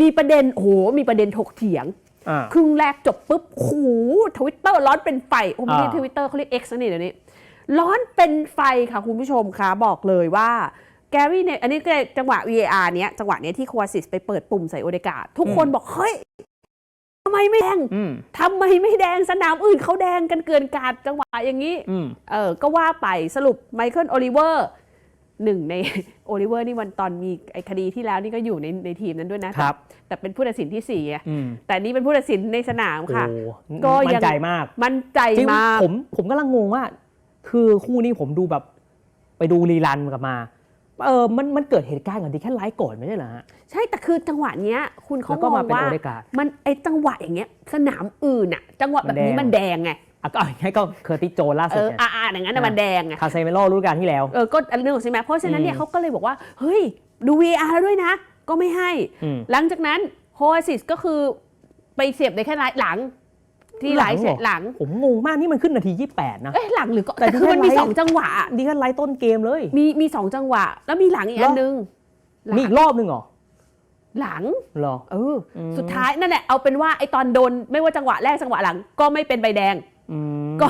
มีประเด็นโอ้โหมีประเด็นถกเถียง อ่า ครึ่งแรกจบปุ๊บโอ้โหทวิตเตอร์ร้อนเป็นไฟโอ้ไม่ใช่อ่า ทวิตเตอร์เขาเรียก X นะนี่เดี๋ยวนี้ ร้อนเป็นไฟค่ะ คุณผู้ชมคะบอกเลยว่า แกรี่เนี่ยอันนี้ก็จังหวะ VAR เนี้ยจังหวะเนี้ยที่ควาซิสไปเปิดปุ่มใส่โอเดกาทุกคนบอก เฮ้ยทำไมไม่แดงอืมทำไมไม่แดงสนามอื่นเขาแดงกันเกินกาดจังหวะอย่างนี้ อืม เออก็ว่าไปสรุปไมเคิลโอลิเวอร์ หนึ่งในโอลิเวอร์นี่วันตอนมีไอ้คดีที่แล้วนี่ก็อยู่ในในทีมนั้นด้วยนะ ครับ แต่เป็นผู้ตัดสินที่สี่ไงอืมแต่นี่เป็นผู้ตัดสินในสนามค่ะ โอ้ก็มั่ยังนใจมากมั่นใจจริงมาก ผมผมกำลังงงว่า คือคู่นี้ผมดูแบบไปดูรีรันกลับมา เออมันมันเกิดเหตุการณ์กับดิแค่ไลฟ์ก่อนไม่ใช่เหรอฮะใช่แต่คือจังหวะเนี้ย คุณเขาแล้วก็มอมางเป็นว่า โอเดการ์ดมันไอจังหวะอย่างเงี้ย สนามอื่นอะจังหวะแบบนี้มัมันนแดแดงงไง อะก็ให้ก็เคอร์ติสโจนล่าเอสุดอเนี่ยอ่าอย่างนั้นน่ะมันแดงไงคาเซเมโลฤดูกาลที่แล้ว เออก็อันเรื่องใช่ไหมเพราะฉะนั้นเนี่ยอืม เขาก็เลยบอกว่า เฮ้ย ดู VR แล้วด้วยนะ ก็ไม่ให้ อืม หลังจากนั้นโฮซิสก็คือไปเสียบในแค่หลัง ที่ไลฟ์เสร็จหลังเหรอหลัง ผมงงมากนี่มันขึ้นนาที 28 นะ เอ้ยหลังหรือก็แต่แต่คือมันมีที่ไลฟ์สองจังหวะดิแค่ไลฟ์ต้นเกมเลย มีมีสองจังหวะ แล้วมีหลังอีกอันนึงหลังมีอีกรอบหนึงเหรอหลัง เหรอ เอออม สุดท้ายนั่นแหละเอาเป็นว่าไอตอนโดนไม่ว่าจังหวะแรกจังหวะหลังก็ไม่เป็นใบแดงอืม ก็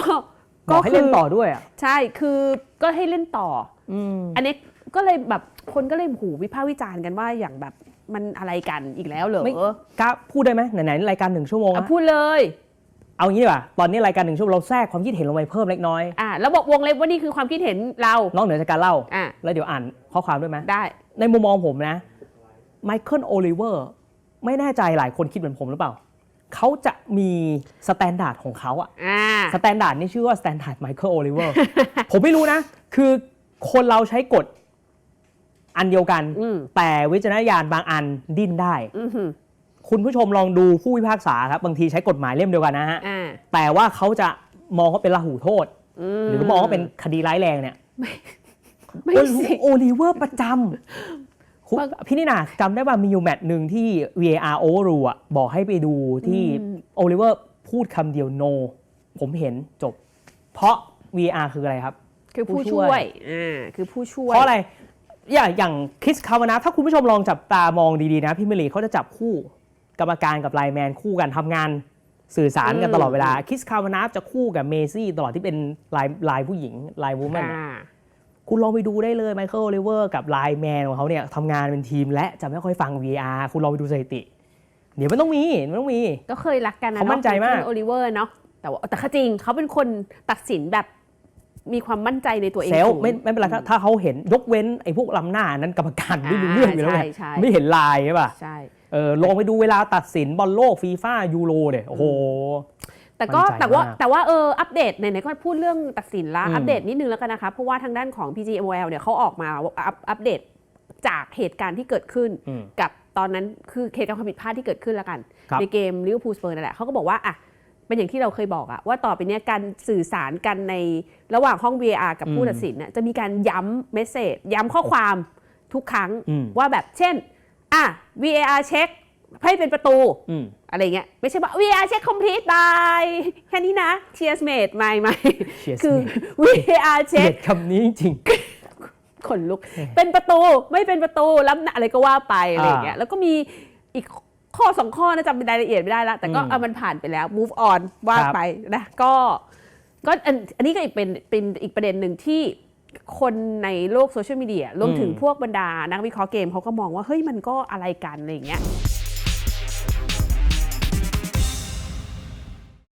บอกให้เล่นต่อด้วยอะใช่คือก็ให้เล่นต่ออืมอันนี้ก็เลยแบบคนก็เลยหูวิพากษ์วิจารณ์กันว่าอย่างแบบมันอะไรกันอีกแล้วเหรอไม่กล้าพูดได้ไหมไหนๆรายการหนึ่งชั่วโมงอะอะพูดเลยเอางี้ดีกว่าตอนนี้รายการหนึ่งชั่วโมงเราแทรกความคิดเห็นลงไปเพิ่มเล็กน้อยอะแล้วบอกวงเล็บว่านี่คือความคิดเห็นเรานอกเหนือจากการเล่าอะแล้วเดี๋ยวอ่านข้อความด้วยไหมได้ ในมุมมองผมนะไมเคิลโอลิเวอร์ไม่แน่ใจหลายคนคิดเหมือนผมหรือเปล่า เขาจะมีสแตนดาร์ดของเขาอะอ่า สแตนดาร์ดนี่ชื่อว่าสแตนดาร์ดไมเคิลโอลิเวอร์ผมไม่รู้นะ คือคนเราใช้กฎอันเดียวกันอืมแต่วิจารณญาณบางอันดิ้นได้อือหือคุณผู้ชมลองดูผู้พิพากษาครับบางทีใช้กฎหมายเล่มเดียวกันนะฮะอ่าแต่ว่าเขาจะมองว่าเป็นละหูโทษมหรือมองว่าเป็นคดีร้ายแรงเนี่ยไม่โอสิโอลิเวอร์ประจำคุณพี่นี่นาจำได้ว่ามีอยู่แมตช์หนึ่งที่ VAR overrule อะบอกให้ไปดูที่โอลิเวอร์พูดคำเดียว no ผมเห็นจบ เพราะ VAR คืออะไรครับ คือผู้ผู้ช่ช่วยวยอ่าคือผู้ช่วย เพราะอะไร อย่างอย่างคริสคาวานาถ้าคุณผู้ชมลองจับตามองดีๆนะพี่เมลีเขาจะจับคู่กรรมการกับไลน์แมนคู่กันทำงานสื่อสารกันอืมตลอดเวลาคริสคาวานาจะคู่กับเมซี่ตลอดที่เป็นไลน์ไลน์ผู้หญิงไลน์วูแมนอ่าคุณลองไปดูได้เลยไมเคิล o ลิเวอร์กับไลน์แมนของเขาเนี่ยทำงานเป็นทีมและจะไม่ค่อยฟัง VR คุณลองไปดูสถิติ เดี๋ยวมันต้องมีมันต้องมี ก็เคยรักกันนะเขามั่นใจมากโอลิเวอร์เนาะ แต่ว่าแต่ก็จริงเขาเป็นคนตัดสินแบบมีความมั่นใจในตัวเองเซลสูงไม่ไม่เป็นไรถ้าถ้าเขาเห็นยกเว้นไอ้พวกลำหน้านั้นกรรมการไม่รู้เรื่องอยู่แล้วไงใช่ใช่ไม่เห็นลายใช่ป่ะใช่เออลองไปดูเวลาตัดสินบอลโลกฟีฟ่ายูโรเนี่ยโอ้โหแต่ก็มั่นใจแต่ว่ามากแต่ว่าเอออัปเดตไหนๆก็พูดเรื่องตัดสินละอืมอัปเดตนิดนึงแล้วกันนะคะเพราะว่าทางด้านของ PGMOL เนี่ยเขาออกมาอัปอัปเดตจากเหตุการณ์ที่เกิดขึ้นอืมกับตอนนั้นคือเหตุการณ์ความผิดพลาดที่เกิดขึ้นแล้วกันครับในเกมลิเวอร์พูลสเปอร์นั่นแหละเขาก็บอกว่าอะ เป็นอย่างที่เราเคยบอกอะว่าต่อไปเนี้ยการสื่อสารกันในระหว่างห้อง VAR กับผู้ตัดสินน่ะจะมีการย้ำเมสเซจย้ำข้อความทุกครั้งอืมว่าแบบเช่นอะ VAR เช็คให้เป็นประตูอืมอะไรเงี้ยไม่ใช่ว่า VR check complete by แค่นี้นะ cheers mate ไม่ไม่ Cheers คือ mate VR เกลีย check ดคำนี้จริงขนลุก เป็นประตูไม่เป็นประตูล้ำหน้าอะไรก็ว่าไปอะไรอย่างเงี้ยแล้วก็มีอีก ข้อสองข้อนะจำเป็นรายละเอียดไม่ได้ละแต่ก็อืมเอามันผ่านไปแล้ว move on ว่าครับไปนะก็ก็อันอันนี้ก็อีกเป็นเป็นอีกประเด็นหนึ่งที่คนในโลกโซเชียลมีเดียรวมถึงพวกบรรดานักวิเคราะห์เกมเขาก็มองว่า เฮ้ยมันก็อะไรกันอะไรอย่างเงี้ย